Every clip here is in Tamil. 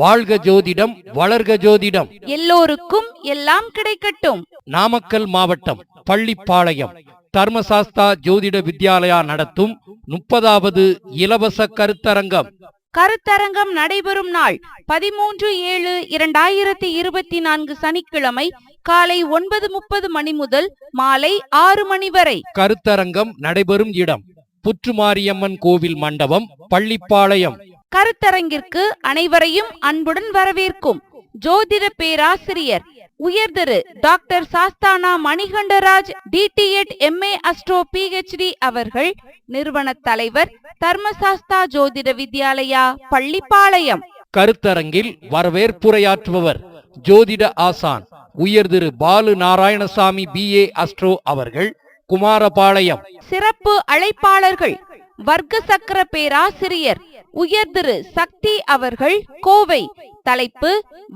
வாழ்க ஜோதிடம் வளர்க ஜோதிடம். எல்லோருக்கும் எல்லாம் கிடைக்கட்டும். நாமக்கல் மாவட்டம் பள்ளிப்பாளையம். தர்மசாஸ்தா ஜோதிட வித்யாலயா நடத்தும் முப்பதாவது இலவச கருத்தரங்கம். கருத்தரங்கம் நடைபெறும் நாள் பதிமூன்று ஏழு இரண்டாயிரத்தி இருபத்தி நான்கு சனிக்கிழமை காலை ஒன்பது முப்பது மணி முதல் மாலை ஆறு மணி வரை. கருத்தரங்கம் நடைபெறும் இடம். புற்றுமாரியம்மன் கோவில் மண்டபம் பள்ளிப்பாளையம். கருத்தரங்கிற்கு அனைவரையும் அன்புடன் வரவேற்கும் ஜோதிட பேராசிரியர் உயர்திரு doctor Sasthana Manikandaraj DTEd MA astro PhD அவர்கள் நிறுவன தலைவர் தர்மசாஸ்தா ஜோதிட வித்யாலயா பள்ளிப்பாளையம். கருத்தரங்கில் வரவேற்புரையாற்றுபவர் ஜோதிட ஆசான் உயர் திரு Balu Narayanasamy B A astro அவர்கள் குமாரபாளையம். சிறப்பு அழைப்பாளர்கள் வர்க்க சக்கர பேராசிரியர் உயர்திரு சக்தி அவர்கள் கோவை. தலைப்பு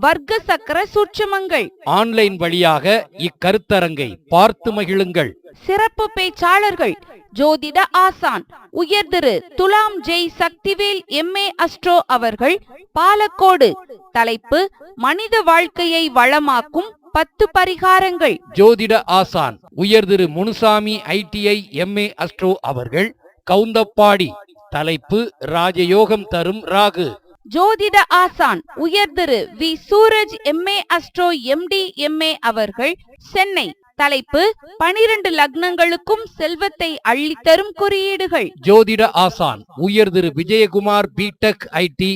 வர்க்க சக்கர சூட்சுமங்கள். ஆன்லைன் வழியாக இக்கருத்தரங்கை பார்த்து மகிழுங்கள். சிறப்பு பேச்சாளர்கள் ஜோதிட ஆசான் உயர்திரு துலாம் ஜெய் சக்திவேல் எம்ஏ அஸ்ட்ரோ அவர்கள் பாலக்கோடு. தலைப்பு மனித வாழ்க்கையை வளமாக்கும் பத்து பரிகாரங்கள். ஜோதிட ஆசான் உயர் திரு முனுசாமி ஐடிஐ எம்ஏ அஸ்ட்ரோ அவர்கள் கவுந்தப்பாடி தலைப்பு ராஜயோகம் தரும் ராகு. ஜோதிட ஆசான் உயர்திரு V. Suraj MA astro MD MA அவர்கள் சென்னை. தலைப்பு பனிரெண்டு லக்னங்களுக்கும் செல்வத்தை அள்ளித்தரும் குறியீடுகள். ஜோதிட ஆசான் உயர் திரு Vijayakumar BTech IT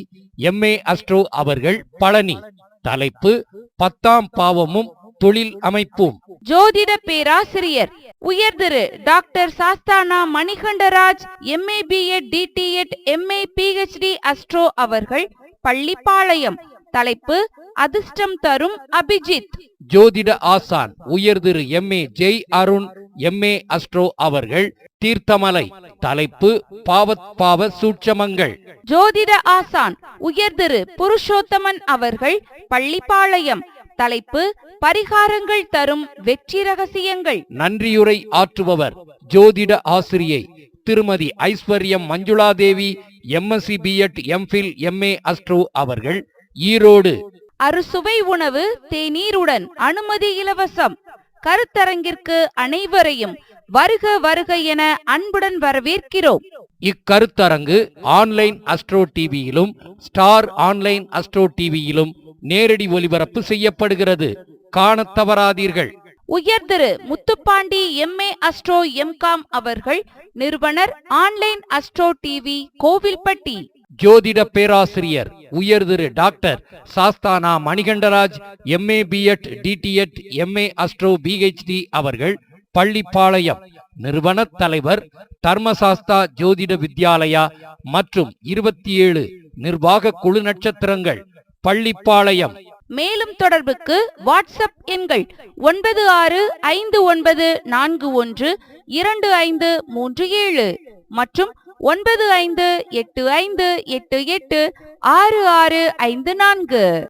MA astro அவர்கள் பழனி. தலைப்பு பத்தாம் பாவமும் தொழில் அமைப்பும். ஜோதிட பேராசிரியர் உயர்திரு doctor Sasthana Manikandaraj MA BEd DTEd MA PhD astro அவர்கள் பள்ளிப்பாளையம். தலைப்பு அதிர்ஷ்டம் தரும் அபிஜித். ஜோதிட ஆசான் உயர் திரு MA Jai Arun MA astro அவர்கள் தீர்த்தமலை. தலைப்பு பாவத் பாவ சூட்சமங்கள். ஜோதிட ஆசான் உயர்திரு புருஷோத்தமன் அவர்கள் பள்ளிப்பாளையம். தலைப்பு பரிகாரங்கள் தரும் வெற்றி ரகசியங்கள் நன்றியுரை ஆற்றுபவர் ஜோதிட ஆசிரியை திருமதி Aishwaryam Manjuladevi MSc BEd MPhil MA astro அவர்கள் ஈரோடு. அறுசுவை உணவு தேநீருடன் அனுமதி இலவசம். கருத்தரங்கிற்கு அனைவரையும் வருக வருக என அன்புடன் வரவேற்கிறோம். இக்கருத்தரங்கு ஆன்லைன் அஸ்ட்ரோ டிவியிலும் ஸ்டார் ஆன்லைன் அஸ்ட்ரோ டிவியிலும் நேரடி ஒலிபரப்பு செய்யப்படுகிறது. காணத் தவறாதீர்கள். உயர்திரு முத்துப்பாண்டி எம்ஏ அஸ்ட்ரோ எம்காம் அவர்கள் நிறுவனர் ஆன்லைன் அஸ்ட்ரோ டிவி கோவில்பட்டி. ஜோதிட பேராசிரியர் உயர் திரு doctor Sasthana Manikandaraj MA BEd DTEd MA astro PhD அவர்கள் பள்ளிப்பாளையம் நிறுவன தலைவர் தர்மசாஸ்தா ஜோதிட வித்யாலயா மற்றும் இருபத்தி ஏழு நிர்வாக குழு நட்சத்திரங்கள் பள்ளிப்பாளையம். மேலும் தொடர்புக்கு வாட்ஸ்அப் எண்கள் ஒன்பது ஆறு ஐந்து ஒன்பது நான்கு ஒன்று இரண்டு ஐந்து மூன்று ஏழு மற்றும் ஒன்பது ஐந்து எட்டு ஐந்து எட்டு எட்டு ஆறு ஆறு ஐந்து நான்கு.